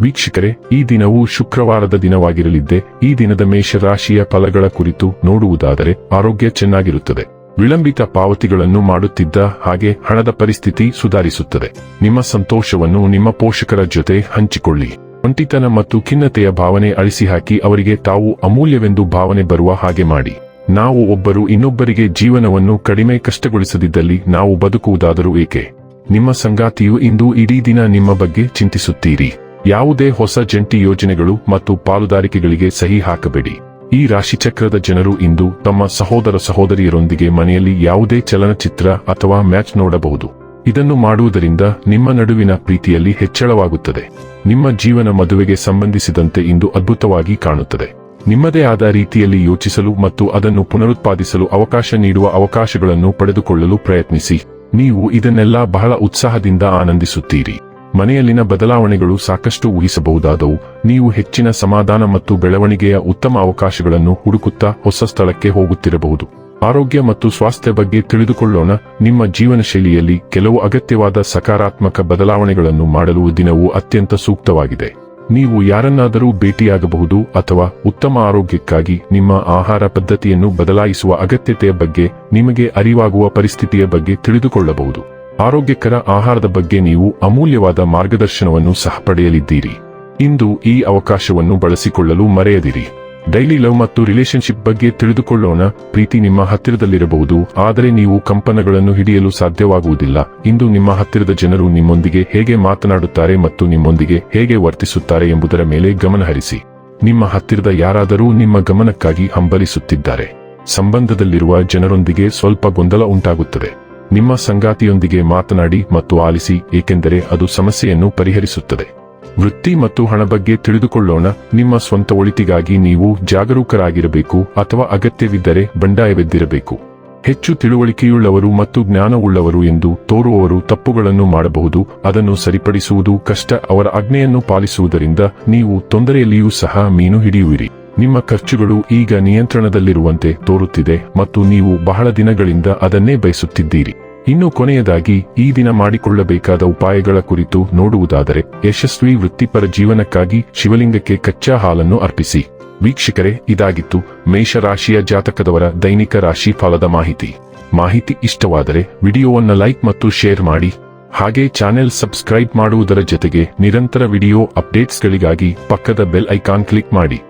ವೀಕ್ಷಕರೇ, ಈ ದಿನವು ಶುಕ್ರವಾರದ ದಿನವಾಗಿರಲಿದ್ದೆ, ಈ ದಿನದ ಮೇಷರಾಶಿಯ ಫಲಗಳ ಕುರಿತು ನೋಡುವುದಾದರೆ ಆರೋಗ್ಯ ಚೆನ್ನಾಗಿರುತ್ತದೆ. ವಿಳಂಬಿತ ಪಾವತಿಗಳನ್ನು ಮಾಡುತ್ತಿದ್ದ ಹಾಗೆ ಹಣದ ಪರಿಸ್ಥಿತಿ ಸುಧಾರಿಸುತ್ತದೆ. ನಿಮ್ಮ ಸಂತೋಷವನ್ನು ನಿಮ್ಮ ಪೋಷಕರ ಜೊತೆ ಹಂಚಿಕೊಳ್ಳಿ. ಒಂಟಿತನ ಮತ್ತು ಖಿನ್ನತೆಯ ಭಾವನೆ ಅಳಿಸಿಹಾಕಿ ಅವರಿಗೆ ತಾವು ಅಮೂಲ್ಯವೆಂದು ಭಾವನೆ ಬರುವ ಹಾಗೆ ಮಾಡಿ. ನಾವು ಒಬ್ಬರು ಇನ್ನೊಬ್ಬರಿಗೆ ಜೀವನವನ್ನು ಕಡಿಮೆ ಕಷ್ಟಗೊಳಿಸದಿದ್ದಲ್ಲಿ ನಾವು ಬದುಕುವುದಾದರೂ ಏಕೆ? ನಿಮ್ಮ ಸಂಗಾತಿಯು ಇಂದು ಇಡೀ ದಿನ ನಿಮ್ಮ ಬಗ್ಗೆ ಚಿಂತಿಸುತ್ತೀರಿ. ಯಾವುದೇ ಹೊಸ ಜಂಟಿ ಯೋಜನೆಗಳು ಮತ್ತು ಪಾಲುದಾರಿಕೆಗಳಿಗೆ ಸಹಿ ಹಾಕಬೇಡಿ. ಈ ರಾಶಿಚಕ್ರದ ಜನರು ಇಂದು ತಮ್ಮ ಸಹೋದರ ಸಹೋದರಿಯರೊಂದಿಗೆ ಮನೆಯಲ್ಲಿ ಯಾವುದೇ ಚಲನಚಿತ್ರ ಅಥವಾ ಮ್ಯಾಚ್ ನೋಡಬಹುದು. ಇದನ್ನು ಮಾಡುವುದರಿಂದ ನಿಮ್ಮ ನಡುವಿನ ಪ್ರೀತಿಯಲ್ಲಿ ಹೆಚ್ಚಳವಾಗುತ್ತದೆ. ನಿಮ್ಮ ಜೀವನ ಮದುವೆಗೆ ಸಂಬಂಧಿಸಿದಂತೆ ಇಂದು ಅದ್ಭುತವಾಗಿ ಕಾಣುತ್ತದೆ. ನಿಮ್ಮದೇ ಆದ ರೀತಿಯಲ್ಲಿ ಯೋಚಿಸಲು ಮತ್ತು ಅದನ್ನು ಪುನರುತ್ಪಾದಿಸಲು ಅವಕಾಶ ನೀಡುವ ಅವಕಾಶಗಳನ್ನು ಪಡೆದುಕೊಳ್ಳಲು ಪ್ರಯತ್ನಿಸಿ. ನೀವು ಇದನ್ನೆಲ್ಲ ಬಹಳ ಉತ್ಸಾಹದಿಂದ ಆನಂದಿಸುತ್ತೀರಿ. ಮನೆಯಲ್ಲಿನ ಬದಲಾವಣೆಗಳು ಸಾಕಷ್ಟು ಊಹಿಸಬಹುದಾದವು. ನೀವು ಹೆಚ್ಚಿನ ಸಮಾಧಾನ ಮತ್ತು ಬೆಳವಣಿಗೆಯ ಉತ್ತಮ ಅವಕಾಶಗಳನ್ನು ಹುಡುಕುತ್ತಾ ಹೊಸ ಸ್ಥಳಕ್ಕೆ ಹೋಗುತ್ತಿರಬಹುದು. ಆರೋಗ್ಯ ಮತ್ತು ಸ್ವಾಸ್ಥ್ಯ ಬಗ್ಗೆ ತಿಳಿದುಕೊಳ್ಳೋಣ. ನಿಮ್ಮ ಜೀವನ ಶೈಲಿಯಲ್ಲಿ ಕೆಲವು ಅಗತ್ಯವಾದ ಸಕಾರಾತ್ಮಕ ಬದಲಾವಣೆಗಳನ್ನು ಮಾಡಲು ದಿನವು ಅತ್ಯಂತ ಸೂಕ್ತವಾಗಿದೆ. ನೀವು ಯಾರನ್ನಾದರೂ ಭೇಟಿಯಾಗಬಹುದು ಅಥವಾ ಉತ್ತಮ ಆರೋಗ್ಯಕ್ಕಾಗಿ ನಿಮ್ಮ ಆಹಾರ ಪದ್ಧತಿಯನ್ನು ಬದಲಾಯಿಸುವ ಅಗತ್ಯತೆಯ ಬಗ್ಗೆ ನಿಮಗೆ ಅರಿವಾಗುವ ಪರಿಸ್ಥಿತಿಯ ಬಗ್ಗೆ ತಿಳಿದುಕೊಳ್ಳಬಹುದು. ಆರೋಗ್ಯಕರ ಆಹಾರದ ಬಗ್ಗೆ ನೀವು ಅಮೂಲ್ಯವಾದ ಮಾರ್ಗದರ್ಶನವನ್ನು ಸಹ ಪಡೆಯಲಿದ್ದೀರಿ. ಇಂದು ಈ ಅವಕಾಶವನ್ನು ಬಳಸಿಕೊಳ್ಳಲು ಮರೆಯದಿರಿ. ಡೈಲಿ ಲವ್ ಮತ್ತು ರಿಲೇಶನ್ಶಿಪ್ ಬಗ್ಗೆ ತಿಳಿದುಕೊಳ್ಳೋಣ. ಪ್ರೀತಿ ನಿಮ್ಮ ಹತ್ತಿರದಲ್ಲಿರಬಹುದು, ಆದರೆ ನೀವು ಕಂಪನಗಳನ್ನು ಹಿಡಿಯಲು ಸಾಧ್ಯವಾಗುವುದಿಲ್ಲ. ಇಂದು ನಿಮ್ಮ ಹತ್ತಿರದ ಜನರು ನಿಮ್ಮೊಂದಿಗೆ ಹೇಗೆ ಮಾತನಾಡುತ್ತಾರೆ ಮತ್ತು ನಿಮ್ಮೊಂದಿಗೆ ಹೇಗೆ ವರ್ತಿಸುತ್ತಾರೆ ಎಂಬುದರ ಮೇಲೆ ಗಮನಹರಿಸಿ ನಿಮ್ಮ ಹತ್ತಿರದ ಯಾರಾದರೂ ನಿಮ್ಮ ಗಮನಕ್ಕಾಗಿ ಹಂಬಲಿಸುತ್ತಿದ್ದಾರೆ. ಸಂಬಂಧದಲ್ಲಿರುವ ಜನರೊಂದಿಗೆ ಸ್ವಲ್ಪ ಗೊಂದಲ ಉಂಟಾಗುತ್ತದೆ. ನಿಮ್ಮ ಸಂಗಾತಿಯೊಂದಿಗೆ ಮಾತನಾಡಿ ಮತ್ತು ಆಲಿಸಿ, ಏಕೆಂದರೆ ಅದು ಸಮಸ್ಯೆಯನ್ನು ಪರಿಹರಿಸುತ್ತದೆ. ವೃತ್ತಿ ಮತ್ತು ಹಣ ಬಗ್ಗೆ ತಿಳಿದುಕೊಳ್ಳೋಣ. ನಿಮ್ಮ ಸ್ವಂತ ಒಳಿತಿಗಾಗಿ ನೀವು ಜಾಗರೂಕರಾಗಿರಬೇಕು ಅಥವಾ ಅಗತ್ಯವಿದ್ದರೆ ಬಂಡಾಯವೆದ್ದಿರಬೇಕು. ಹೆಚ್ಚು ತಿಳುವಳಿಕೆಯುಳ್ಳವರು ಮತ್ತು ಜ್ಞಾನವುಳ್ಳವರು ಎಂದು ತೋರುವವರು ತಪ್ಪುಗಳನ್ನು ಮಾಡಬಹುದು. ಅದನ್ನು ಸರಿಪಡಿಸುವುದು ಕಷ್ಟ. ಅವರ ಆಜ್ಞೆಯನ್ನು ಪಾಲಿಸುವುದರಿಂದ ನೀವು ತೊಂದರೆಯಲ್ಲಿಯೂ ಸಹ ಮೀನು ಹಿಡಿಯುವಿರಿ. ನಿಮ್ಮ ಖರ್ಚುಗಳು ಈಗ ನಿಯಂತ್ರಣದಲ್ಲಿರುವಂತೆ ತೋರುತ್ತಿದೆ ಮತ್ತು ನೀವು ಬಹಳ ದಿನಗಳಿಂದ ಅದನ್ನೇ ಬಯಸುತ್ತಿದ್ದೀರಿ. ಇನ್ನು ಕೊನೆಯದಾಗಿ ಈ ದಿನ ಮಾಡಿಕೊಳ್ಳಬೇಕಾದ ಉಪಾಯಗಳ ಕುರಿತು ನೋಡುವುದಾದರೆ, ಯಶಸ್ವಿ ವೃತ್ತಿಪರ ಜೀವನಕ್ಕಾಗಿ ಶಿವಲಿಂಗಕ್ಕೆ ಕಚ್ಚಾ ಹಾಲನ್ನು ಅರ್ಪಿಸಿ. ವೀಕ್ಷಕರೇ, ಇದಾಗಿತ್ತು ಮೇಷರಾಶಿಯ ಜಾತಕದವರ ದೈನಿಕ ರಾಶಿ ಫಲದ ಮಾಹಿತಿ. ಮಾಹಿತಿ ಇಷ್ಟವಾದರೆ, ವಿಡಿಯೋವನ್ನು ಲೈಕ್ ಮತ್ತು ಶೇರ್ ಮಾಡಿ. ಹಾಗೆ ಚಾನೆಲ್ ಸಬ್ಸ್ಕ್ರೈಬ್ ಮಾಡುವುದರ ಜೊತೆಗೆ ನಿರಂತರ ವಿಡಿಯೋ ಅಪ್ಡೇಟ್ಸ್ಗಳಿಗಾಗಿ ಪಕ್ಕದ ಬೆಲ್ ಐಕಾನ್ ಕ್ಲಿಕ್ ಮಾಡಿ.